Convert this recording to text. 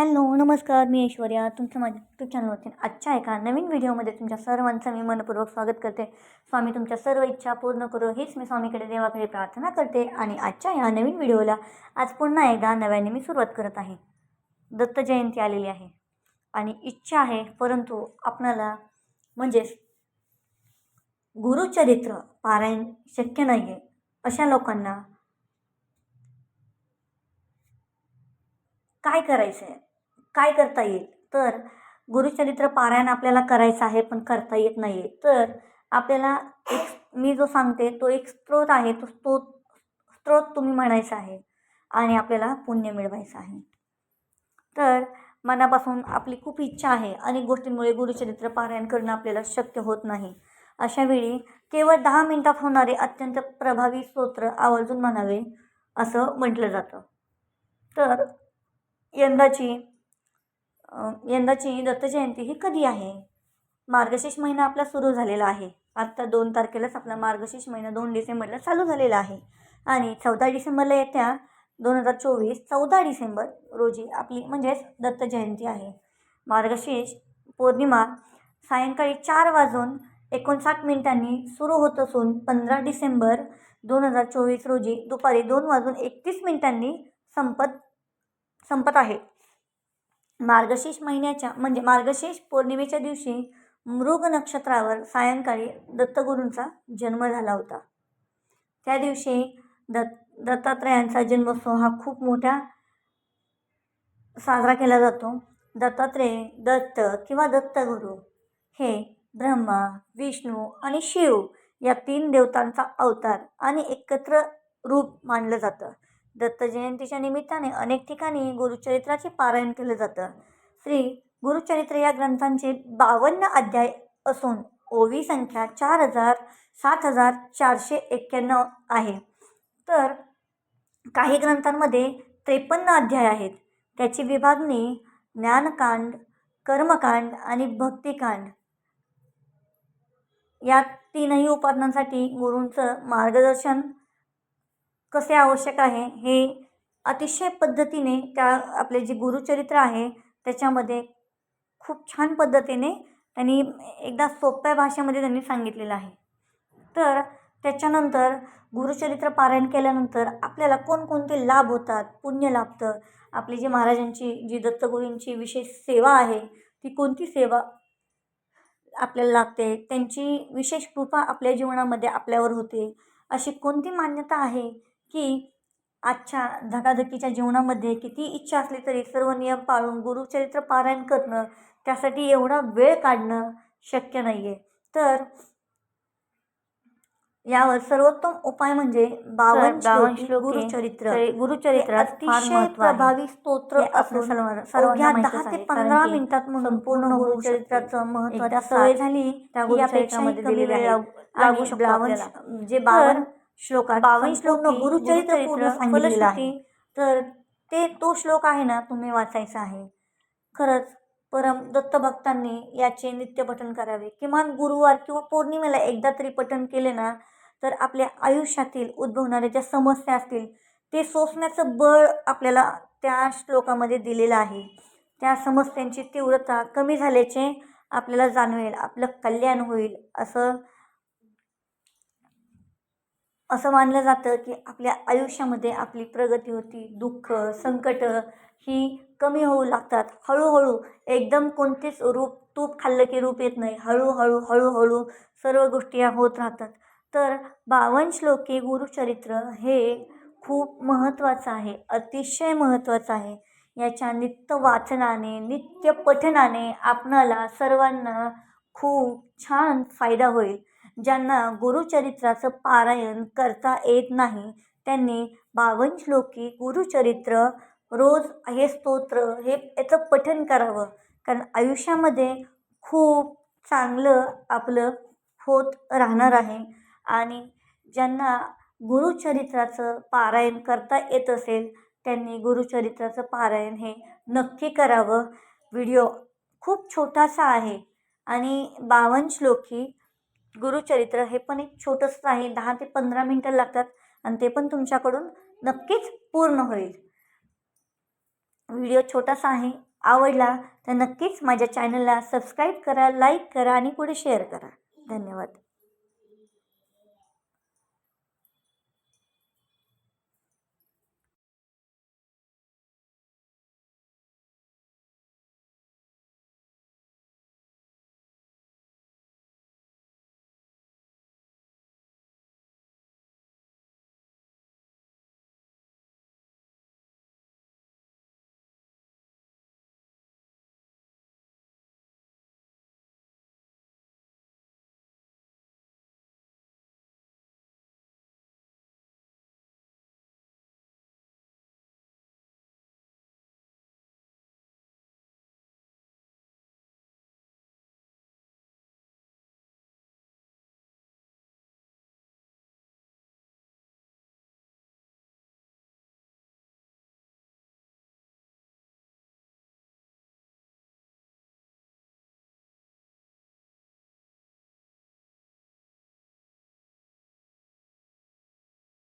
Hello नमस्कार मी ऐश्वर्या. तुमचं माझ्या यूट्यूब चॅनलवरती आजच्या एका नवीन व्हिडिओमध्ये तुमच्या सर्वांचं मी मनपूर्वक स्वागत करते. स्वामी तुमच्या सर्व इच्छा पूर्ण करू हीच मी स्वामीकडे देवाकडे प्रार्थना करते आणि आजच्या या नवीन व्हिडिओला आज पुन्हा एकदा नव्याने मी सुरुवात करत आहे. दत्त जयंती आलेली आहे आणि इच्छा आहे परंतु आपणाला म्हणजेच गुरुचरित्र पारायण शक्य नाही आहे अशा लोकांना काय करायचं आहे काय करता येईल? तर गुरुचरित्र पारायण आपल्याला करायचं आहे पण करता येत नाही आहे तर आपल्याला एक मी जो सांगते तो एक स्त्रोत आहे तो स्त्रोत स्त्रोत तुम्ही म्हणायचा आहे आणि आपल्याला पुण्य मिळवायचं आहे. तर मनापासून आपली खूप इच्छा आहे अनेक गोष्टींमुळे गुरुचरित्र पारायण करणं आपल्याला शक्य होत नाही. अशा वेळी केवळ दहा मिनिटात होणारे अत्यंत प्रभावी स्तोत्र आवर्जून म्हणावे असं म्हटलं जातं. तर यंदाची यंदाची दत्त जयंती ही कधी आहे? मार्गशीर्ष महिना आपला सुरू झालेला आहे. आत्ता दोन तारखेलाच आपला मार्गशीर्ष महिना दोन डिसेंबरला चालू झालेला आहे. आणि चौदा डिसेंबरला येत्या दोन हजार चोवीस चौदा डिसेंबर रोजी आपली म्हणजेच दत्त जयंती आहे. मार्गशीर्ष पौर्णिमा सायंकाळी चार वाजून एकोणसाठ मिनिटांनी सुरू होत असून पंधरा डिसेंबर दोन हजार चोवीस रोजी दुपारी दोन वाजून एकतीस मिनिटांनी संपत संपत आहे. मार्गशीर्ष महिन्याच्या म्हणजे मार्गशीर्ष पौर्णिमेच्या दिवशी मृग नक्षत्रावर सायंकाळी दत्तगुरूंचा जन्म झाला होता. त्या दिवशी दत्त दत्तात्रयांचा जन्मोत्सव हा खूप मोठ्या साजरा केला जातो. दत्तात्रेय दत्त किंवा दत्तगुरू हे ब्रह्मा विष्णू आणि शिव या तीन देवतांचा अवतार आणि एकत्र रूप मानलं जातं. दत्त जयंतीच्या निमित्ताने अनेक ठिकाणी गुरुचरित्राचे पारायण केलं जातं. श्री गुरुचरित्र या ग्रंथांचे बावन्न अध्याय असून ओवी संख्या चार हजार सात हजार चारशे एक्क्याण्णव आहे. तर काही ग्रंथांमध्ये त्रेपन्न अध्याय आहेत. त्याची विभागणी ज्ञानकांड कर्मकांड आणि भक्तिकांड या तीनही उपासनांसाठी गुरूंचं मार्गदर्शन कसे आवश्यक आहे हे अतिशय पद्धतीने त्या आपले जे गुरुचरित्र आहे त्याच्यामध्ये खूप छान पद्धतीने त्यांनी एकदा सोप्या भाषेमध्ये त्यांनी सांगितलेलं आहे. तर त्याच्यानंतर गुरुचरित्र पारायण केल्यानंतर आपल्याला कोणकोणते लाभ होतात पुण्य लाभतं आपली जी महाराजांची जी दत्तगुरूंची विशेष सेवा आहे ती कोणती सेवा आपल्याला लागते त्यांची विशेष कृपा आपल्या जीवनामध्ये आपल्यावर होते अशी कोणती मान्यता आहे की आजच्या धकाधकीच्या जीवनामध्ये किती इच्छा असली तरी सर्व नियम पाळून गुरुचरित्र पारायण करणं त्यासाठी एवढा वेळ काढणं शक्य नाही आहे तर यावर सर्वोत्तम उपाय म्हणजे बावन गुरुचरित्र तरी गुरुचरित्रात फार अतिशय. प्रभावी स्तोत्र असून दहा ते पंधरा मिनिटात संपूर्ण गुरुचरित्राचं महत्त्व एकदा सवय झाली त्या गुरुचरित्रामध्ये दिलेली आहे. लाग- शकतो. जे बावन श्लोकात बावन श्लोकी गुरुचरित्र सांगितलेलं आहे. तर ते तो श्लोक आहे ना तुम्ही वाचायचा आहे. खरंच परम दत्तभक्तांनी याचे नित्य पठण करावे. किमान गुरुवार किंवा पौर्णिमेला एकदा तरी पठण केले ना तर आपल्या आयुष्यातील उद्भवणाऱ्या ज्या समस्या असतील ते सोसण्याचं बळ आपल्याला त्या श्लोकामध्ये दिलेलं आहे. त्या समस्यांची तीव्रता कमी झाल्याचे आपल्याला जाणवेल. आपलं कल्याण होईल असं असं मानलं जातं की आपल्या आयुष्यामध्ये आपली प्रगती होती दुःख संकट ही कमी होऊ लागतात. हळूहळू एकदम कोणतेच रूप तूप खाल्लं की रूप येत नाही. हळूहळू हळूहळू सर्व गोष्टी या होत राहतात. तर बावन श्लोके गुरुचरित्र हे खूप महत्त्वाचं आहे अतिशय महत्त्वाचं आहे. याच्या नित्य वाचनाने नित्य पठनाने आपणाला सर्वांना खूप छान फायदा होईल. ज्यांना गुरुचरित्राचं पारायण करता येत नाही त्यांनी बावन श्लोकी गुरुचरित्र रोज हे स्तोत्र हे याचं पठन करावं. कारण आयुष्यामध्ये खूप चांगलं आपलं होत राहणार आहे. आणि ज्यांना गुरुचरित्राचं पारायण करता येत असेल त्यांनी गुरुचरित्राचं पारायण हे नक्की करावं. व्हिडिओ खूप छोटासा आहे. आणि बावन श्लोकी गुरुचरित्र हे पण एक छोटंसं आहे. दहा ते पंधरा मिनटं लागतात आणि ते पण तुमच्याकडून नक्कीच पूर्ण होईल. व्हिडिओ छोटासा आहे आवडला तर नक्कीच माझ्या चॅनलला सबस्क्राईब करा लाईक करा आणि पुढे शेअर करा. धन्यवाद.